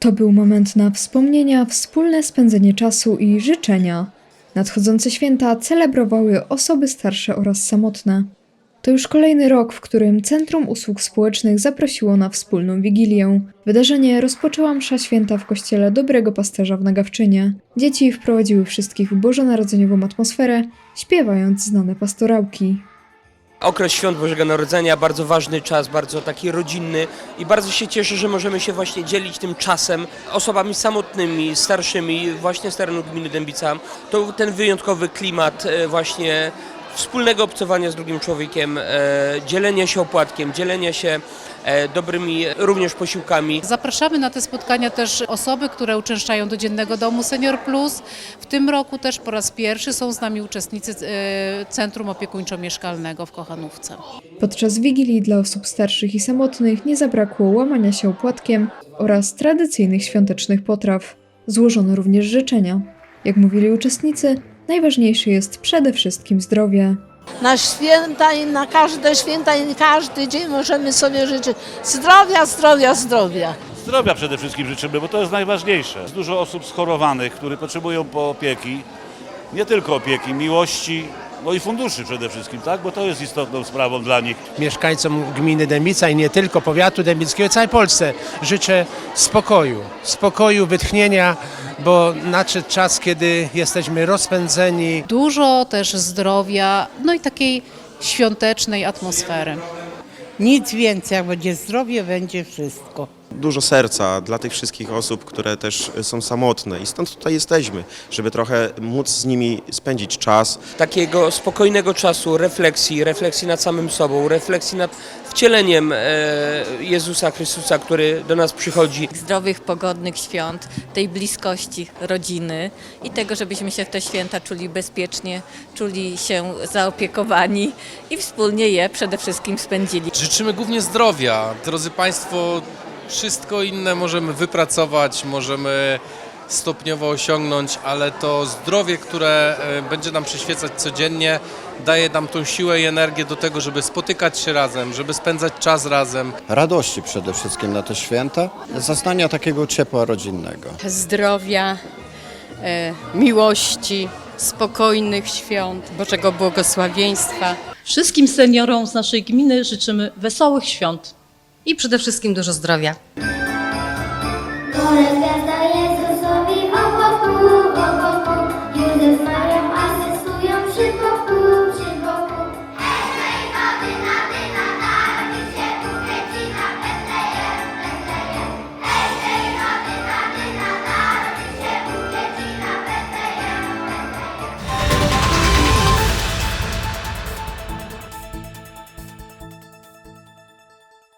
To był moment na wspomnienia, wspólne spędzenie czasu i życzenia. Nadchodzące święta celebrowały osoby starsze oraz samotne. To już kolejny rok, w którym Centrum Usług Społecznych zaprosiło na wspólną wigilię. Wydarzenie rozpoczęła msza święta w kościele Dobrego Pasterza w Nagawczynie. Dzieci wprowadziły wszystkich w bożonarodzeniową atmosferę, śpiewając znane pastorałki. Okres świąt Bożego Narodzenia, bardzo ważny czas, bardzo taki rodzinny i bardzo się cieszę, że możemy się właśnie dzielić tym czasem osobami samotnymi, starszymi, właśnie z terenu gminy Dębica. To ten wyjątkowy klimat e, właśnie wspólnego obcowania z drugim człowiekiem, e, dzielenia się opłatkiem, dzielenia się e, dobrymi również posiłkami. Zapraszamy na te spotkania też osoby, które uczęszczają do Dziennego Domu Senior Plus. W tym roku też po raz pierwszy są z nami uczestnicy e, Centrum Opiekuńczo-Mieszkalnego w Kochanówce. Podczas wigilii dla osób starszych i samotnych nie zabrakło łamania się opłatkiem oraz tradycyjnych świątecznych potraw. Złożono również życzenia. Jak mówili uczestnicy, najważniejsze jest przede wszystkim zdrowie. na święta i na każde święta i każdy dzień możemy sobie życzyć zdrowia, zdrowia, zdrowia. Zdrowia przede wszystkim życzymy, bo to jest najważniejsze. Jest dużo osób schorowanych, które potrzebują po opieki, nie tylko opieki, miłości, no i funduszy przede wszystkim, tak? Bo to jest istotną sprawą dla nich. mieszkańcom gminy Dębica i nie tylko powiatu dębickiego, całej Polsce życzę spokoju, spokoju, wytchnienia, bo nadszedł czas, kiedy jesteśmy rozpędzeni, Dużo też zdrowia, no i takiej świątecznej atmosfery. Nic więcej, jak będzie zdrowie, będzie wszystko. Dużo serca dla tych wszystkich osób, które też są samotne i stąd tutaj jesteśmy, żeby trochę móc z nimi spędzić czas, Takiego spokojnego czasu, refleksji, refleksji nad samym sobą, refleksji nad wcieleniem e, Jezusa Chrystusa, który do nas przychodzi. zdrowych, pogodnych świąt, tej bliskości rodziny i tego, żebyśmy się w te święta czuli bezpiecznie, czuli się zaopiekowani i wspólnie je przede wszystkim spędzili. Życzymy głównie zdrowia. Drodzy Państwo, wszystko inne możemy wypracować, możemy stopniowo osiągnąć, ale to zdrowie, które e, będzie nam przyświecać codziennie, daje nam tą siłę i energię do tego, żeby spotykać się razem, żeby spędzać czas razem. radości przede wszystkim na te święta, zaznania takiego ciepła rodzinnego. Zdrowia, e, miłości, spokojnych świąt, Bożego błogosławieństwa. Wszystkim seniorom z naszej gminy życzymy wesołych świąt. I przede wszystkim dużo zdrowia.